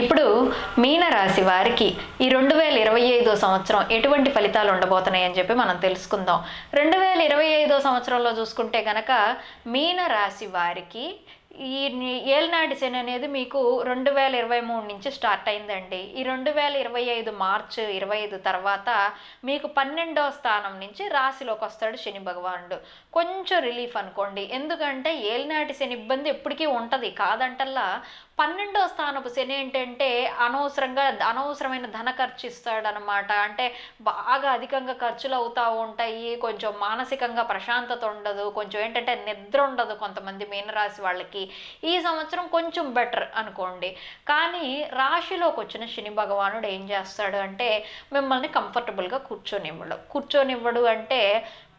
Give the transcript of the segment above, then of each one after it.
ఇప్పుడు మీనరాశి వారికి ఈ రెండు వేల ఇరవై ఐదో సంవత్సరం ఎటువంటి ఫలితాలు ఉండబోతున్నాయి అని చెప్పి మనం తెలుసుకుందాం. రెండు వేల ఇరవై ఐదో సంవత్సరంలో చూసుకుంటే గనక మీనరాశి వారికి ఈ ని- ఏలినాటి అనేది మీకు రెండు వేల ఇరవై మూడు నుంచి స్టార్ట్ అయిందండి. ఈ రెండు వేల ఇరవై ఐదు మార్చ్ ఇరవై ఐదు తర్వాత మీకు పన్నెండో స్థానం నుంచి రాశిలోకి వస్తాడు శని భగవానుడు. కొంచెం రిలీఫ్ అనుకోండి. ఎందుకంటే ఏలినాటి శని ఇబ్బంది ఎప్పటికీ ఉంటుంది. కాదంటల్లా పన్నెండో స్థానపు శని ఏంటంటే అనవసరంగా అనవసరమైన ధన ఖర్చు ఇస్తాడనమాట. అంటే బాగా అధికంగా ఖర్చులు అవుతూ ఉంటాయి. కొంచెం మానసికంగా ప్రశాంతత ఉండదు. కొంచెం ఏంటంటే నిద్ర ఉండదు కొంతమంది మీనరాశి వాళ్ళకి. ఈ సంవత్సరం కొంచెం బెటర్ అనుకోండి. కానీ రాశిలోకి వచ్చిన శని భగవానుడు ఏం చేస్తాడు అంటే మిమ్మల్ని కంఫర్టబుల్గా కూర్చొనివ్వడు. కూర్చొనివ్వడు అంటే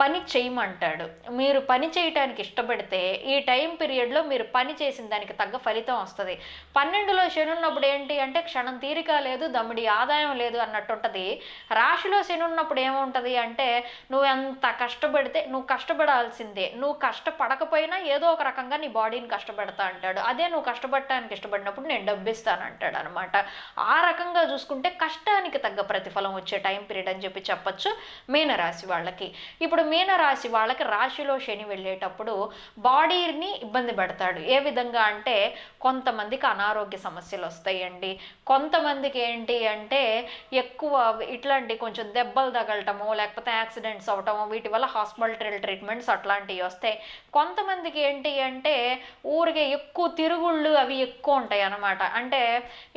పని చేయమంటాడు. మీరు పని చేయటానికి ఇష్టపడితే ఈ టైం పీరియడ్లో మీరు పని చేసిన దానికి తగ్గ ఫలితం వస్తుంది. పన్నెండులో శని ఉన్నప్పుడు ఏంటి అంటే క్షణం తీరిక లేదు దమ్మిడి ఆదాయం లేదు అన్నట్టు ఉంటుంది రాశిలో శని ఉన్నప్పుడు ఏముంటుంది అంటే నువ్వు ఎంత కష్టపడితే నువ్వు కష్టపడాల్సిందే. నువ్వు కష్టపడకపోయినా ఏదో ఒక రకంగా నీ బాడీని కష్టపడతా అంటాడు. అదే నువ్వు కష్టపడటానికి ఇష్టపడినప్పుడు నేను డబ్బిస్తాను అంటాడు అనమాట ఆ రకంగా చూసుకుంటే కష్టానికి తగ్గ ప్రతిఫలం వచ్చే టైం పీరియడ్ అని చెప్పి చెప్పొచ్చు మీనరాశి వాళ్ళకి. ఇప్పుడు మీనరాశి వాళ్ళకి రాశిలో శని వెళ్ళేటప్పుడు బాడీని ఇబ్బంది పెడతాడు. ఏ విధంగా అంటే కొంతమందికి అనారోగ్య సమస్యలు వస్తాయండి. కొంతమందికి ఏంటి అంటే ఎక్కువ ఇట్లాంటి కొంచెం దెబ్బలు తగలటము లేకపోతే యాక్సిడెంట్స్ అవటము వీటి వల్ల హాస్పిటల్ ట్రీట్మెంట్స్ అట్లాంటివి వస్తాయి. కొంతమందికి ఏంటి అంటే ఊరికే ఎక్కువ తిరుగుళ్ళు అవి ఎక్కువ ఉంటాయి అన్నమాట. అంటే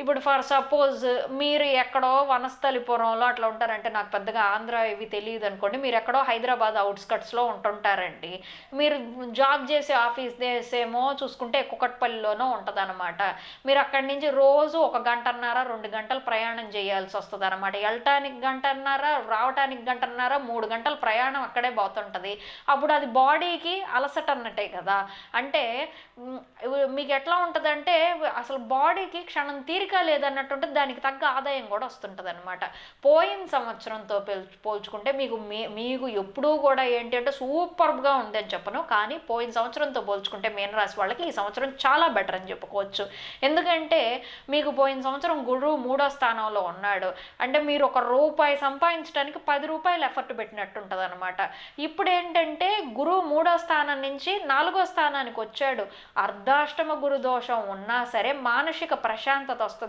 ఇప్పుడు ఫర్ సపోజ్ మీరు ఎక్కడో వనస్థలిపురంలో అట్లా ఉంటారంటే నాకు పెద్దగా ఆంధ్ర ఇవి తెలియదు అనుకోండి. మీరు ఎక్కడో హైదరాబాద్ అవుట్స్కట్స్లో ఉంటుంటారండి. మీరు జాబ్ చేసే ఆఫీస్ చేసేమో చూసుకుంటే కుకట్పల్లిలోనో ఉంటుంది అనమాట మీరు అక్కడి నుంచి రోజు ఒక గంటన్నర రెండు గంటలు ప్రయాణం చేయాల్సి వస్తుంది అనమాట వెళ్ళటానికి గంటన్నర రావటానికి గంటన్నర మూడు గంటల ప్రయాణం అక్కడే పోతుంటుంది. అప్పుడు అది బాడీకి అలసట అన్నట్టే కదా. అంటే మీకు ఎట్లా ఉంటుందంటే అసలు బాడీకి క్షణం తీరిక లేదన్నట్టు ఉంటుంది దానికి తగ్గ ఆదాయం కూడా వస్తుంటుంది అనమాట పోయిన సంవత్సరంతో పోల్ పోల్చుకుంటే మీకు మీ మీకు ఎప్పుడూ కూడా ఏంటి అంటే సూపర్గా ఉంది అని చెప్పను. కానీ పోయిన సంవత్సరంతో పోల్చుకుంటే మీనరాశి వాళ్ళకి ఈ సంవత్సరం చాలా బెటర్ అని చెప్పుకోవచ్చు. ఎందుకంటే మీకు పోయిన సంవత్సరం గురువు మూడో స్థానంలో ఉన్నాడు. అంటే మీరు ఒక రూపాయి సంపాదించడానికి పది రూపాయలు ఎఫర్ట్ పెట్టినట్టు ఉంటుంది అనమాట ఇప్పుడు ఏంటంటే గురువు మూడో స్థానం నుంచి నాలుగో స్థానానికి వచ్చాడు. అర్ధాష్టమ గురు దోషం ఉన్నా సరే మానసిక ప్రశాంతత వస్తుంది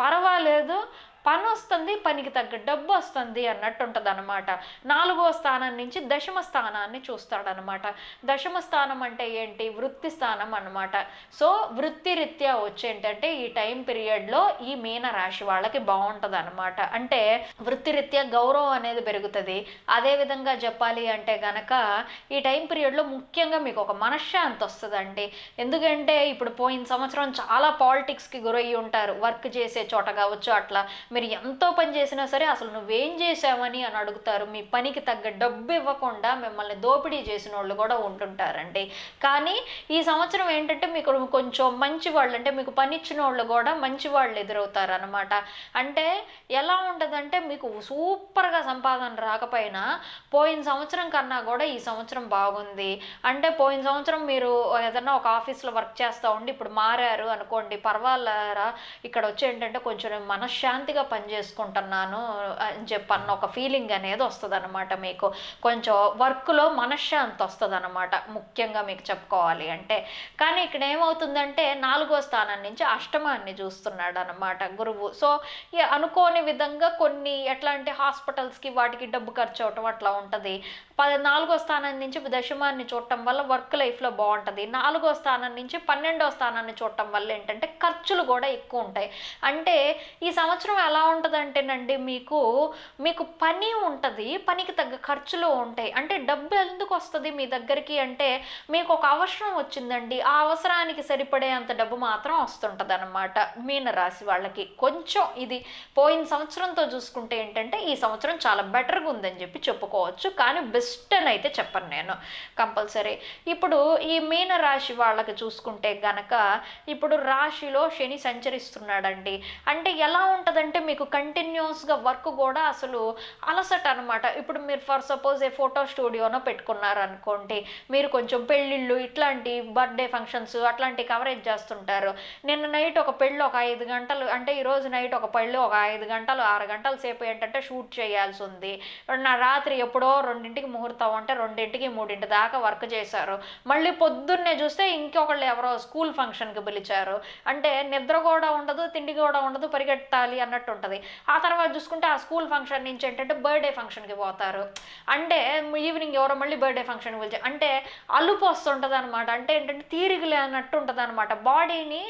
పర్వాలేదు పని వస్తుంది పనికి తగ్గ డబ్బు వస్తుంది అన్నట్టు ఉంటుంది అనమాట నాలుగో స్థానం నుంచి దశమ స్థానాన్ని చూస్తాడనమాట దశమ స్థానం అంటే ఏంటి? వృత్తి స్థానం అన్నమాట. సో వృత్తి రీత్యా వచ్చేంటంటే ఈ టైం పీరియడ్లో ఈ మీన రాశి వాళ్ళకి బాగుంటుంది అనమాట అంటే వృత్తి రీత్యా గౌరవం అనేది పెరుగుతుంది. అదేవిధంగా చెప్పాలి అంటే గనక ఈ టైం పీరియడ్లో ముఖ్యంగా మీకు ఒక మనశ్శాంతి వస్తుందండి. ఎందుకంటే ఇప్పుడు పోయిన సంవత్సరం చాలా పాలిటిక్స్కి గురయ్యి ఉంటారు వర్క్ చేసే చోట కావచ్చు అట్లా. మీరు ఎంతో పని చేసినా సరే అసలు నువ్వేం చేసావని అని అడుగుతారు. మీ పనికి తగ్గ డబ్బు ఇవ్వకుండా మిమ్మల్ని దోపిడీ చేసిన వాళ్ళు కూడా ఉంటుంటారండి. కానీ ఈ సంవత్సరం ఏంటంటే మీకు కొంచెం మంచి వాళ్ళు అంటే మీకు పని ఇచ్చిన వాళ్ళు కూడా మంచి వాళ్ళు ఎదురవుతారు అనమాట అంటే ఎలా ఉంటుందంటే మీకు సూపర్గా సంపాదన రాకపోయినా పోయిన సంవత్సరం కన్నా కూడా ఈ సంవత్సరం బాగుంది. అంటే పోయిన సంవత్సరం మీరు ఏదన్నా ఒక ఆఫీస్లో వర్క్ చేస్తూ ఉండి ఇప్పుడు మారారు అనుకోండి పర్వాలేరా? ఇక్కడ వచ్చి ఏంటంటే కొంచెం మనశ్శాంతిగా పని చేసుకుంటున్నాను అని చెప్పి అన్న ఒక ఫీలింగ్ అనేది వస్తుంది అనమాట మీకు. కొంచెం వర్క్లో మనశ్శాంతి వస్తుంది అనమాట ముఖ్యంగా మీకు చెప్పుకోవాలి అంటే. కానీ ఇక్కడ ఏమవుతుందంటే నాలుగో స్థానం నుంచి అష్టమాన్ని చూస్తున్నాడు అనమాట గురువు. సో అనుకోని విధంగా కొన్ని ఎట్లా అంటే హాస్పిటల్స్కి వాటికి డబ్బు ఖర్చు అవటం అట్లా ఉంటుంది. పద్నాలుగో స్థానం నుంచి దశమాన్ని చూడటం వల్ల వర్క్ లైఫ్లో బాగుంటుంది. నాలుగో స్థానం నుంచి పన్నెండో స్థానాన్ని చూడటం వల్ల ఏంటంటే ఖర్చులు కూడా ఎక్కువ ఉంటాయి. అంటే ఈ సంవత్సరం ఎలా ఉంటుందంటేనండి మీకు మీకు పని ఉంటుంది పనికి తగ్గ ఖర్చులు ఉంటాయి. అంటే డబ్బు ఎందుకు వస్తుంది మీ దగ్గరికి అంటే మీకు ఒక అవసరం వచ్చిందండి. ఆ అవసరానికి సరిపడే అంత డబ్బు మాత్రం వస్తుంటుంది అనమాట మీన రాశి వాళ్ళకి. కొంచెం ఇది పోయిన సంవత్సరంతో చూసుకుంటే ఏంటంటే ఈ సంవత్సరం చాలా బెటర్గా ఉందని చెప్పి చెప్పుకోవచ్చు. కానీ బెస్ట్ బెస్ట్ అని అయితే చెప్పను నేను కంపల్సరీ. ఇప్పుడు ఈ మీన రాశి వాళ్ళకి చూసుకుంటే గనక ఇప్పుడు రాశిలో శని సంచరిస్తున్నాడండి. అంటే ఎలా ఉంటుందంటే మీకు కంటిన్యూస్గా వర్క్ కూడా అసలు అలసట అనమాట ఇప్పుడు మీరు ఫర్ సపోజ్ ఏ ఫోటో స్టూడియోనో పెట్టుకున్నారు అనుకోండి మీరు కొంచెం పెళ్ళిళ్ళు ఇట్లాంటి బర్త్డే ఫంక్షన్స్ అట్లాంటి కవరేజ్ చేస్తుంటారు. నిన్న నైట్ ఒక పెళ్ళి ఒక ఐదు గంటలు అంటే ఈరోజు నైట్ ఒక పెళ్ళి ఒక ఐదు గంటలు ఆరు గంటల సేపు ఏంటంటే షూట్ చేయాల్సి ఉంది. నా రాత్రి ఎప్పుడో రెండింటికి ముహూర్తం అంటే రెండింటికి మూడింటి దాకా వర్క్ చేశారు. మళ్ళీ పొద్దున్నే చూస్తే ఇంకొకళ్ళు ఎవరో స్కూల్ ఫంక్షన్కి పిలిచారు. అంటే నిద్ర కూడా ఉండదు తిండి కూడా ఉండదు పరిగెట్టాలి అన్నట్టు ఉంటుంది. ఆ తర్వాత చూసుకుంటే ఆ స్కూల్ ఫంక్షన్ నుంచి ఏంటంటే బర్త్డే ఫంక్షన్కి పోతారు. అంటే ఈవినింగ్ ఎవరో మళ్ళీ బర్త్డే ఫంక్షన్కి పిలిచారు అంటే అలుపు వస్తుంటుంది అనమాట అంటే ఏంటంటే తీరికలే అన్నట్టు ఉంటుంది అనమాట బాడీని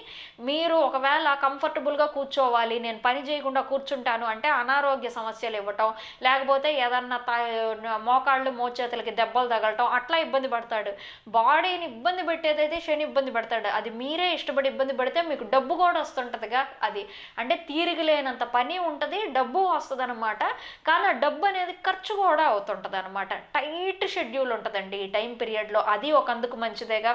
మీరు ఒకవేళ కంఫర్టబుల్గా కూర్చోవాలి నేను పని చేయకుండా కూర్చుంటాను అంటే అనారోగ్య సమస్యలు ఇవ్వటం లేకపోతే ఏదన్నా మోకాళ్ళు మోచేతులకి దెబ్బలు తగలటం అట్లా ఇబ్బంది పడతాడు. బాడీని ఇబ్బంది పెట్టేదైతే శని ఇబ్బంది పడతాడు. అది మీరే ఇష్టపడి ఇబ్బంది పడితే మీకు డబ్బు కూడా వస్తుంటుందిగా అది. అంటే తీరిగలేనంత పని ఉంటుంది డబ్బు వస్తుంది అనమాట కానీ ఆ డబ్బు అనేది ఖర్చు కూడా అవుతుంటుంది అనమాట టైట్ షెడ్యూల్ ఉంటుందండి ఈ టైం పీరియడ్లో. అది ఒక అందుకు మంచిదేగా?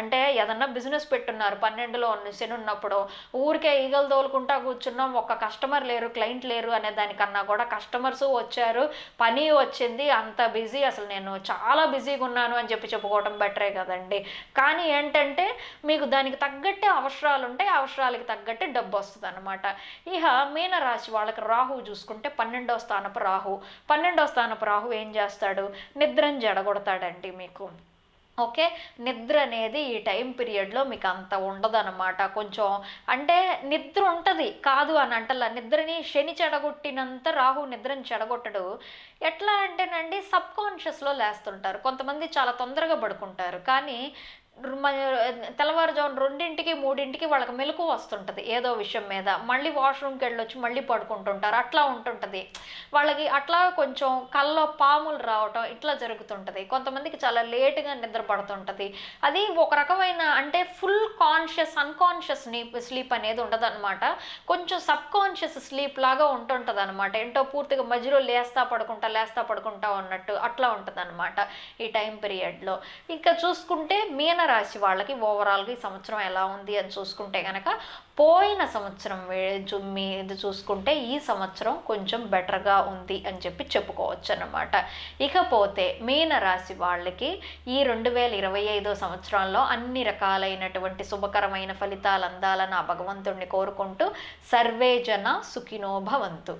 అంటే ఏదన్నా బిజినెస్ పెట్టున్నారు పన్నెండులో ఉన్న శని ఉన్నప్పుడు. ఊరికే ఈగలు తోలుకుంటా కూర్చున్నాం ఒక కస్టమర్ లేరు క్లయింట్ లేరు అనే దానికన్నా కూడా కస్టమర్స్ వచ్చారు పని వచ్చింది అంత బిజీ అసలు నేను చాలా బిజీగా ఉన్నాను అని చెప్పి చెప్పుకోవడం బెటరే కదండి. కానీ ఏంటంటే మీకు దానికి తగ్గట్టే అవసరాలు ఉంటాయి అవసరాలకి తగ్గట్టే డబ్బు వస్తుంది అనమాట ఇహ మీనరాశి వాళ్ళకి రాహు చూసుకుంటే పన్నెండో స్థానపు రాహు. పన్నెండో స్థానపు రాహు ఏం చేస్తాడు? నిద్రని జడగొడతాడండి మీకు. ఓకే? నిద్ర అనేది ఈ టైం పీరియడ్లో మీకు అంత ఉండదన్నమాట. కొంచెం అంటే నిద్ర ఉంటుంది కాదు అని అంటలా. నిద్రని శని చెడగొట్టినంత రాహు నిద్రని చెడగొట్టడు. ఎట్లా అంటేనండి సబ్ కాన్షియస్లో లేస్తుంటారు. కొంతమంది చాలా తొందరగా పడుకుంటారు. కానీ తెల్లవారుజామున రెండింటికి మూడింటికి వాళ్ళకి మెలకు వస్తుంటుంది ఏదో విషయం మీద. మళ్ళీ వాష్రూమ్కి వెళ్ళొచ్చి మళ్ళీ పడుకుంటుంటారు అట్లా ఉంటుంటుంది. వాళ్ళకి అట్లా కొంచెం కళ్ళలో పాములు రావటం ఇట్లా జరుగుతుంటుంది. కొంతమందికి చాలా లేటుగా నిద్ర పడుతుంటుంది. అది ఒక రకమైన అంటే ఫుల్ కాన్షియస్ అన్కాన్షియస్ స్లీప్ అనేది ఉండదన్నమాట. కొంచెం సబ్ కాన్షియస్ స్లీప్ లాగా ఉంటుంటుంది అనమాట ఏంటో పూర్తిగా మధ్యలో లేస్తా పడుకుంటా లేస్తా పడుకుంటా ఉన్నట్టు అట్లా ఉంటుంది అనమాట ఈ టైం పీరియడ్లో. ఇంకా చూసుకుంటే మీన రాశి వాళ్ళకి ఓవరాల్గా ఈ సంవత్సరం ఎలా ఉంది అని చూసుకుంటే కనుక పోయిన సంవత్సరం మీద చూసుకుంటే ఈ సంవత్సరం కొంచెం బెటర్గా ఉంది అని చెప్పి చెప్పుకోవచ్చు అనమాట ఇకపోతే మీనరాశి వాళ్ళకి ఈ రెండు వేల ఇరవై ఐదో సంవత్సరంలో అన్ని రకాలైనటువంటి శుభకరమైన ఫలితాలు అందాలని ఆ భగవంతుడిని కోరుకుంటూ సర్వే జన